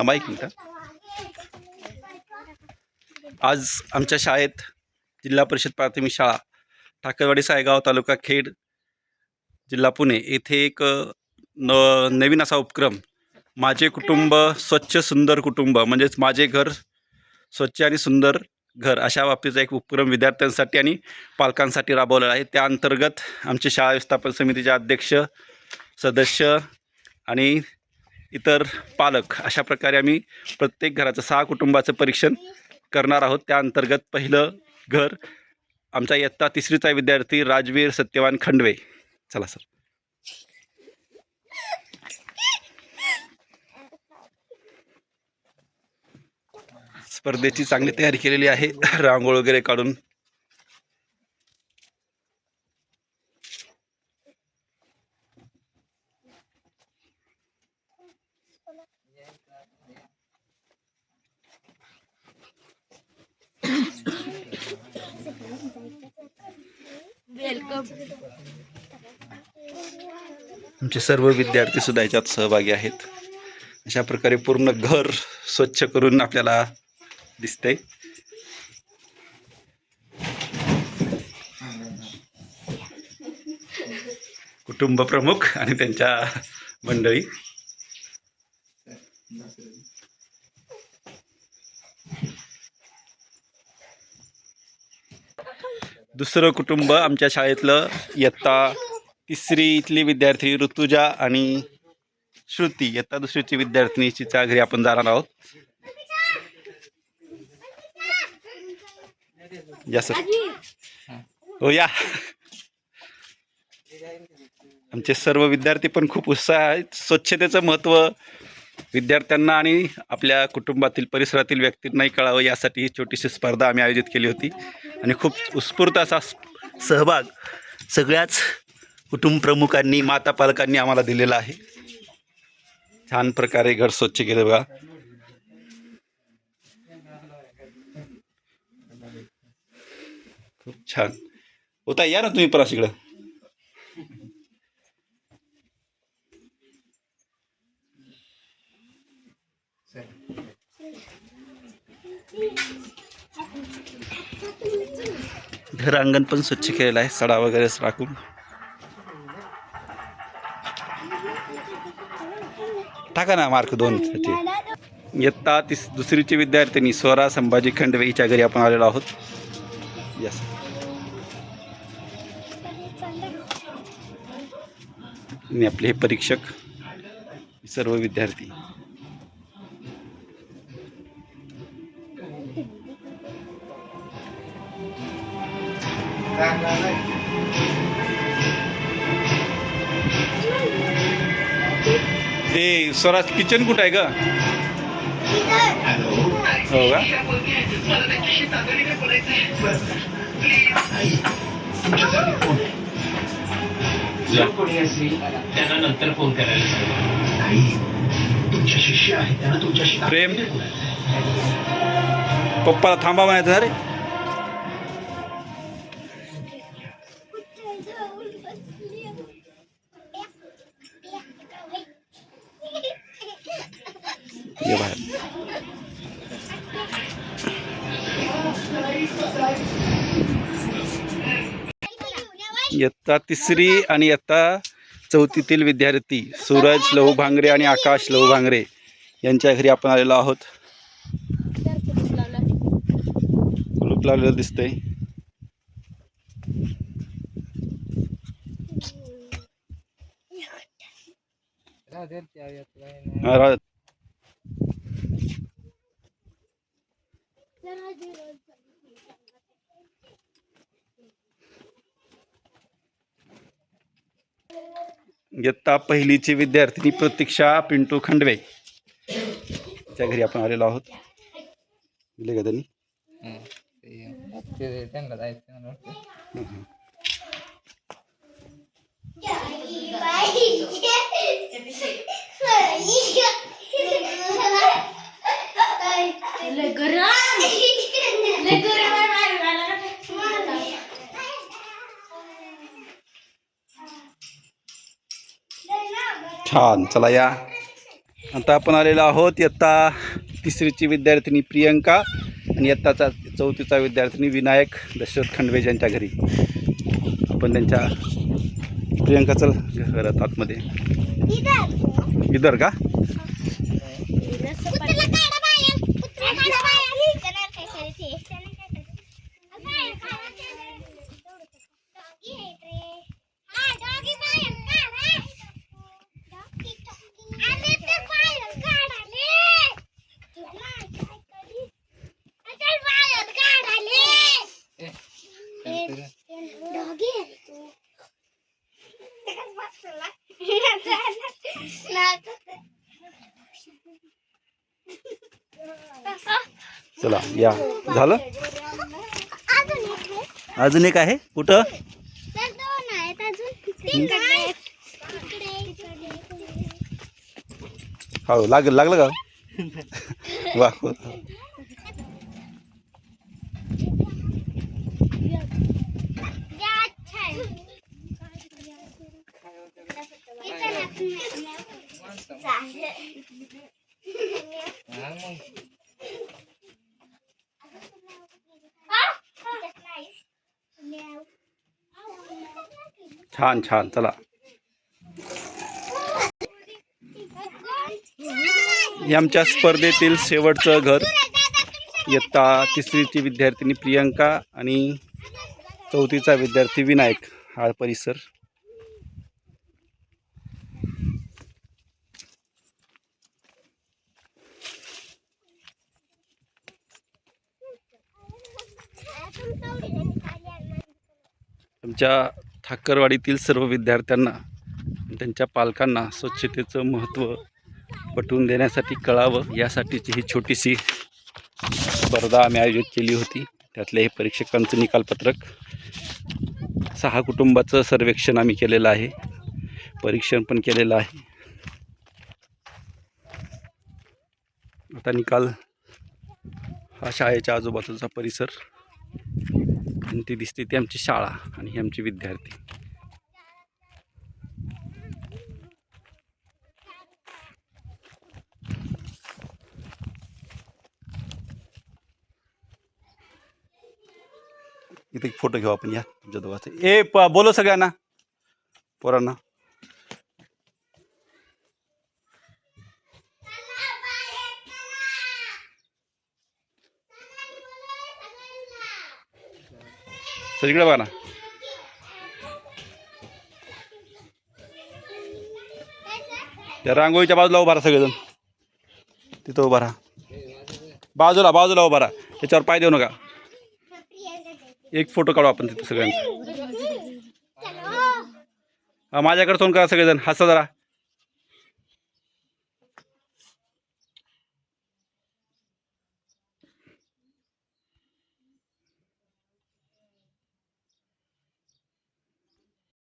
थांबा एक मिनटं. आज आमच्या शाळेत जिल्हा परिषद प्राथमिक शाळा ठाकरवाडी सायगाव तालुका खेड जिल्हा पुणे येथे एक न नवीन असा उपक्रम माझे कुटुंब स्वच्छ सुंदर कुटुंब म्हणजेच माझे घर स्वच्छ आणि सुंदर घर अशा बाबतीचा एक उपक्रम विद्यार्थ्यांसाठी आणि पालकांसाठी राबवलेला आहे. त्या अंतर्गत आमचे शाळा व्यवस्थापन समितीचे अध्यक्ष सदस्य आणि इतर पालक अशा प्रकारे आम्ही प्रत्येक घराचं सहा कुटुंबाचं परीक्षण करणार आहोत. त्या अंतर्गत पहिलं घर आमचा इयत्ता तिसरीचा विद्यार्थी राजवीर सत्यवान खंडवे. चला सर. स्पर्धेची चांगली तयारी केलेली आहे. रांगोळ वगैरे काढून आमचे सर्व विद्यार्थी सुद्धा याच्यात सहभागी आहेत. अशा प्रकारे पूर्ण घर स्वच्छ करून आपल्याला दिसते कुटुंब प्रमुख आणि त्यांच्या मंडळी. दुसरं कुटुंब आमच्या शाळेतलं इयत्ता तिसरी इथली विद्यार्थी ऋतुजा आणि श्रुती. इयत्ता दुसरीची विद्यार्थिनीच्या घरी आपण जाणार आहोत. या सर. हो या आमचे सर्व विद्यार्थी पण खूप उत्साह आहेत. स्वच्छतेचं महत्त्व विद्यार्थ्यांना आणि आपल्या कुटुंबातील परिसरातील व्यक्तींनाही कळावं यासाठी ही छोटीशी स्पर्धा आम्ही आयोजित केली होती. आणि खूप उत्स्फूर्त असा सहभाग सगळ्याच कुटुंब प्रमुखांनी माता पालकांनी आम्हाला दिलेला आहे. छान प्रकारे घर स्वच्छ केलं बघा. खूप छान. होता या ना तुम्ही पण इकडं? घर अंगण पण स्वच्छ केलेलं आहे. सडा वगैरे राखून टाका ना मार्क दोन साठी इयत्ता तीस दुसरीची विद्यार्थिनी स्वरा संभाजी खंडवे हिच्या घरी आपण आलेलो आहोत. यस आणि आपले हे परीक्षक सर्व विद्यार्थी. ते स्वराज किचन कुठं आहे का हो का? जो कोणी असेल त्यांना नंतर फोन करायला सांगा. नाही तुमच्या शिष्य आहेत त्यांना तुमच्याशी प्रेम. पप्पाला थांबा म्हणायचं अरे. ये बाहेर इयत्ता तिसरी आणि इयत्ता चौथीतील विद्यार्थी सूरज लहू भांगरे आणि आकाश लहू भांगरे यांच्या घरी आपण आलेलो आहोत. कुलूप लावलेलं दिसतंय. हा, रा- इयत्ता पहिलीची विद्यार्थिनी प्रतीक्षा पिंटू खंडवे. त्या घरी आपण आलेलो आहोत. दिले का त्यांनी? त्यांना जायचं छान. चला या. आता आपण आलेलो आहोत इयत्ता तिसरीची विद्यार्थिनी प्रियंका आणि इयत्ताचा चौथीचा विद्यार्थिनी विनायक दशरथ खंडवे यांच्या घरी. आपण त्यांच्या प्रियंका चल घरात आतमध्ये इधर का? चला या. झालं? अजून एक आहे? कुठं? हो लागेल लागलं का? वा. छान छान चला. आमच्या स्पर्धेतील शेवटचं घर. इयत्ता तिसरीची विद्यार्थिनी प्रियंका आणि चौथीचा विद्यार्थी विनायक हा परिसर. आमच्या ठाकरवाडीतील सर्व विद्यार्थ्यांना त्यांच्या पालकांना स्वच्छतेचं महत्त्व पटवून देण्यासाठी कळावं यासाठीची ही छोटीशी स्पर्धा आम्ही आयोजित केली होती. त्यातले हे परीक्षकांचं निकालपत्रक. सहा कुटुंबाचं सर्वेक्षण आम्ही केलेलं आहे. परीक्षण पण केलेलं आहे. आता निकाल हा शाळेच्या आजूबाजूचा परिसर. आणि ती दिसते ती आमची शाळा आणि हे आमचे विद्यार्थी. इथे एक फोटो घेऊ आपण या तुमच्या दोघांचा. ए प बोलो सगळ्यांना. पोरांना. सगळीकडे बघा ना. त्या रांगोळीच्या बाजूला उभा राहा सगळेजण. तिथं उभा राहा. बाजूला बाजूला उभा राहा. त्याच्यावर पाय देऊ नका. एक फोटो काढू आपण तिथं सगळ्यांचा. हा माझ्याकडे तोंड करा सगळेजण. हसा जरा